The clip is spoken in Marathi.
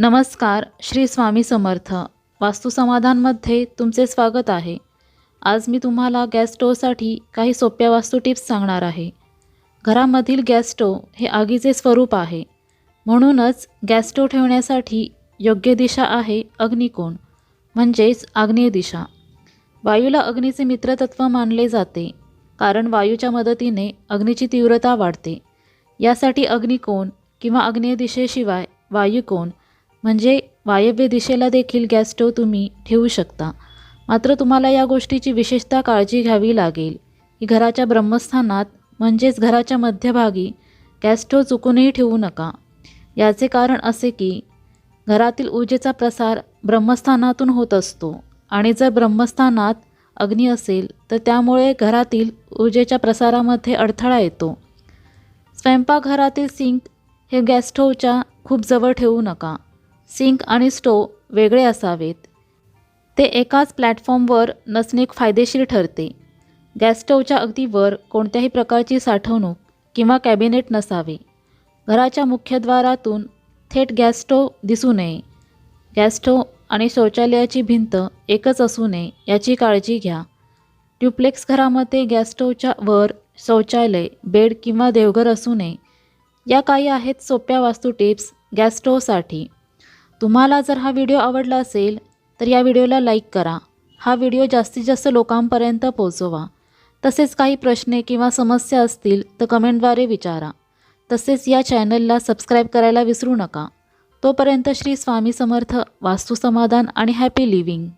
नमस्कार श्री स्वामी समर्थ. वास्तुसमाधानमध्ये तुमचे स्वागत आहे. आज मी तुम्हाला गॅस स्टोवसाठी काही सोप्या वास्तू टिप्स सांगणार आहे. घरामधील गॅस स्टोव हे आगीचे स्वरूप आहे. म्हणूनच गॅस स्टोव ठेवण्यासाठी योग्य दिशा आहे अग्निकोण म्हणजेच आग्नेय दिशा. वायूला अग्नीचे मित्रतत्व मानले जाते कारण वायूच्या मदतीने अग्नीची तीव्रता वाढते. यासाठी अग्निकोण किंवा आग्नेय दिशेशिवाय वायुकोण म्हणजे वायव्य दिशेला देखील गॅस स्टोव तुम्ही ठेवू शकता. मात्र तुम्हाला या गोष्टीची विशेषतः काळजी घ्यावी लागेल. की घराच्या ब्रह्मस्थानात म्हणजेच घराच्या मध्यभागी गॅस स्टोव चुकूनही ठेवू नका. याचे कारण असे की घरातील ऊर्जेचा प्रसार ब्रह्मस्थानातून होत असतो आणि जर ब्रह्मस्थानात अग्नी असेल तर त्यामुळे घरातील ऊर्जेच्या प्रसारामध्ये अडथळा येतो. स्वयंपाकघरातील सिंक हे गॅस स्टोवच्या खूप जवळ ठेवू नका. सिंक आणि स्टोव वेगळे असावेत. ते एकाच प्लॅटफॉर्मवर नसणे फायदेशीर ठरते. गॅस स्टोवच्या अगदी वर कोणत्याही प्रकारची साठवणूक किंवा कॅबिनेट नसावे. घराच्या मुख्यद्वारातून थेट गॅस स्टोव दिसू नये. गॅस स्टोव आणि शौचालयाची भिंत एकच असू नये याची काळजी घ्या. ट्युप्लेक्स घरामध्ये गॅस स्टोवच्या वर शौचालय बेड किंवा देवघर असू नये. या काही आहेत सोप्या वास्तू टिप्स गॅस स्टोवसाठी. तुम्हाला जर हा व्हिडिओ आवडला असेल तर या व्हिडिओला लाईक करा. हा व्हिडिओ जास्तीत जास्त लोकांपर्यंत पोहोचवा. तसेच काही प्रश्न किंवा समस्या असतील तर कमेंटद्वारे विचारा. तसेच या चॅनलला सबस्क्राईब करायला विसरू नका. तोपर्यंत श्री स्वामी समर्थ वास्तुसमाधान आणि हॅपी लिव्हिंग.